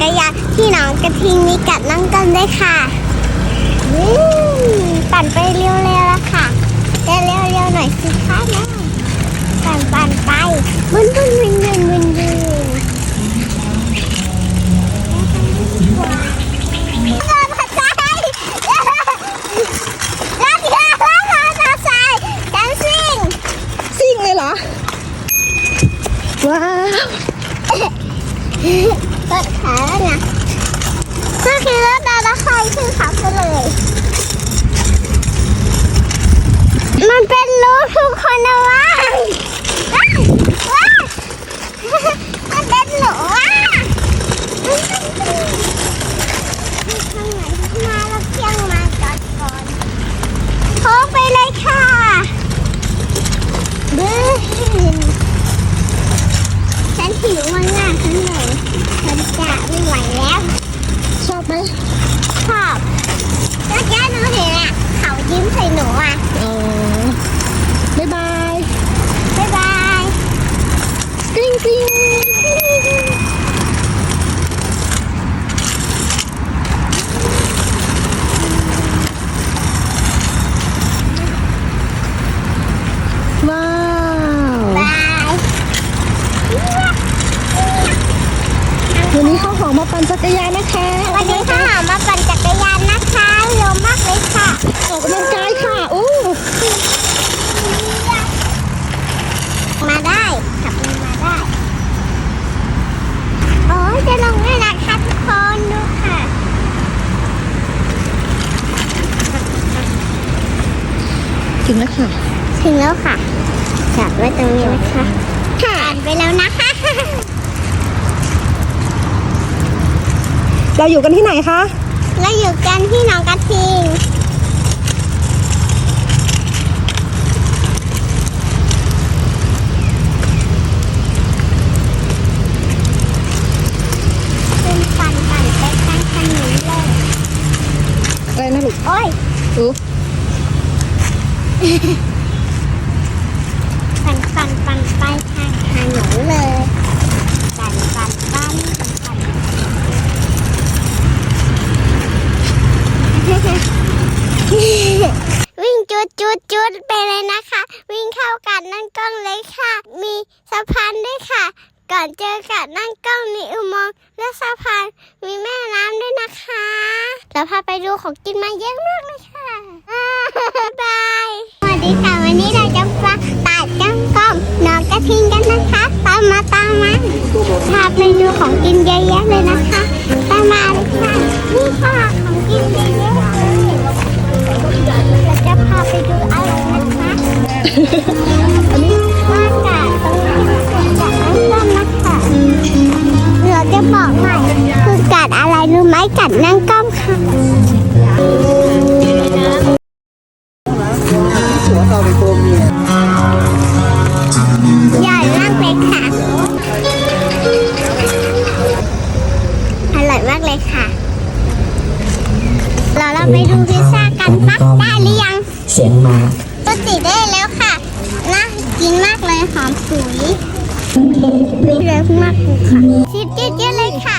กรยานที่น้องกระทิงมีกับน้องกันด้วยค่ะอืมปั่นไปเร็วๆแล้วค่ะเร็วๆหน่อยสิคะน้องปั่นปั่นไปมึนมึนมึนมึนมึนมึนเดินผ่นซ้าว ก็แล้วผ่านซ้ายแดนซิ่งซิ่งเลยเหรอว้าวเปิดขาแล้วนะก็คือรถดาราคอยขึ้นเขาไปเลย มันเป็นรูทุกคนนะวะว้าวว้าวมันเป็นหนูว่ะทางไหนมาแล้วเพียงมาจอดก่อนโค้งไปเลยค่ะบื้อ ฉันหิวมากๆฉันเลยฉันจะไม่ไหวแล้ว ชอบไหม ชอบแล้วแกหนูเห็นอะ เขายิ้มใส่หนูอะ อ๋อบ๊ายบาย บ๊ายบาย กริ๊งกริ๊งว้าว บาย วันนี้ข้าวหอมมาปั่นจัก รยานนะคะวันนี้ข้าวหอมมาปั่นจักรยานนะคะเร็วมากเลยค่ะออกกำลังกายค่ะอู้มาได้ขับมันมาได้โอ้ยจะลงได้นะคะทุกคนดูค่ะถึงแล้วค่ะถึงแล้วค่ะจอดไว้ตรงนี้นะคะผ่านไปแล้วนะคะ เราอยู่กันที่ไหนคะ เราอยู่กันที่หนองกระทิง เป็นปั่นปั่นไปข้างถนนเลยอะไรนะลูกโอ้ยอู้ปั่นปั่นปั่นไปทางถนนเลย ปั่นปั่นปั่นปั่นวิ่ง จุดไปเลยนะคะ วิ่งเข้ากันนั่งกล้องเลยค่ะ มีสะพานด้วยค่ะ ก่อนเจอกับนั่งกล้องมีอุโมงค์และสะพานมีแม่น้ำด้วยนะคะเราพาไปดูของกินมาเยอะมากเลยค่ะบ๊ายบายสวัสดีค่ะวันนี้เราจะมาตัดจ้ำกล้องนองกระทิงกันนะคะตามมาตามมาพาไปดูของกินเยอะแยะเลยนะคะตามมาเลยค่ะนี่ค่ะของกินเยอะ มกัดนั่งกล้องค่ะหัวเต่าในตัวเมียใหญ่มากเลยค่ะ อร่อยมากเลยค่ะ เราเราไปดูพิซซ่ากันปะได้หรือยัง เสียงมาก็ติดได้แล้วค่ะ น่ากินมากเลยหอมสุยเยอะมากเลยค่ะชิดเยอะๆเลยค่ะ